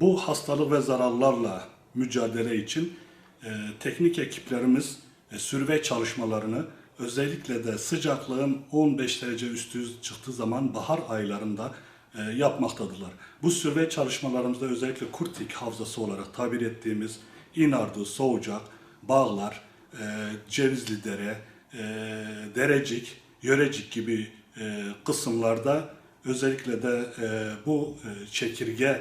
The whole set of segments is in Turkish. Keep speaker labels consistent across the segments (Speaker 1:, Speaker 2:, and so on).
Speaker 1: bu hastalık ve zararlarla mücadele için e, teknik ekiplerimiz e, sürvey çalışmalarını özellikle de sıcaklığın 15 derece üstü çıktığı zaman bahar aylarında e, yapmaktadırlar. Bu sürvey çalışmalarımızda özellikle Kurtik Havzası olarak tabir ettiğimiz İnardı, Soğucak, Bağlar, e, Cevizli Dere, e, Derecik, Yörecik gibi e, kısımlarda özellikle de e, bu e, çekirge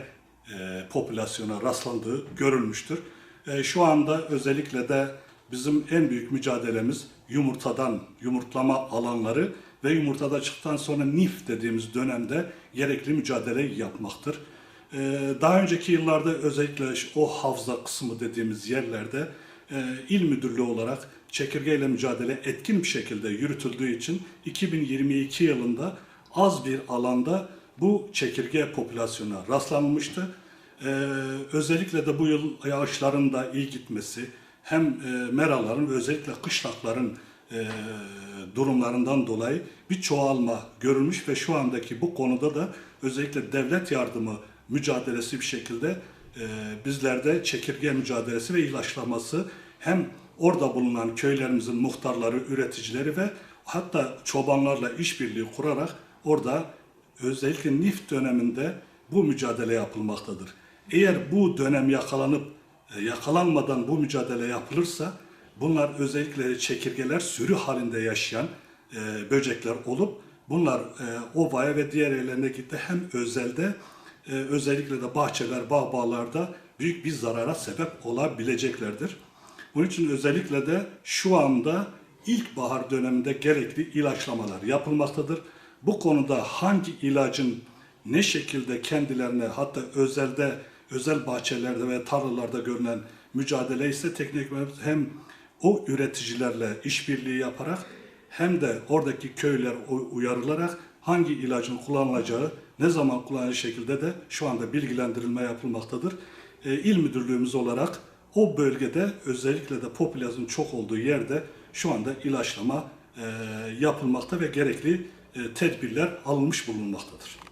Speaker 1: e, popülasyona rastlandığı görülmüştür. E, şu anda özellikle de bizim en büyük mücadelemiz yumurtadan, yumurtlama alanları ve yumurtada çıktıktan sonra nif dediğimiz dönemde gerekli mücadeleyi yapmaktır. E, daha önceki yıllarda özellikle o havza kısmı dediğimiz yerlerde il müdürlüğü olarak çekirgeyle mücadele etkin bir şekilde yürütüldüğü için 2022 yılında az bir alanda bu çekirge popülasyona rastlanmıştı. Ee, özellikle de bu yıl yağışların da iyi gitmesi hem e, meraların özellikle kışlakların e, durumlarından dolayı bir çoğalma görülmüş ve şu andaki bu konuda da özellikle devlet yardımı mücadelesi bir şekilde e, bizlerde çekirge mücadelesi ve ilaçlaması hem orada bulunan köylerimizin muhtarları, üreticileri ve hatta çobanlarla işbirliği kurarak orada özellikle NIF döneminde bu mücadele yapılmaktadır. Eğer bu dönem yakalanıp e, yakalanmadan bu mücadele yapılırsa bunlar özellikle çekirgeler sürü halinde yaşayan e, böcekler olup bunlar e, ovaya ve diğer yerlerine gitti hem özelde e, özellikle de bahçeler, bağ bağlarda büyük bir zarara sebep olabileceklerdir. Bunun için özellikle de şu anda ilkbahar döneminde gerekli ilaçlamalar yapılmaktadır. Bu konuda hangi ilacın ne şekilde kendilerine hatta özelde, özel bahçelerde ve tarlalarda görülen mücadele ise teknik hem o üreticilerle işbirliği yaparak hem de oradaki köyler uyarılarak hangi ilacın kullanılacağı, ne zaman kullanılacağı şekilde de şu anda bilgilendirilme yapılmaktadır. E, il müdürlüğümüz olarak o bölgede özellikle de popülasyonun çok olduğu yerde şu anda ilaçlama e, yapılmakta ve gerekli tedbirler alınmış bulunmaktadır.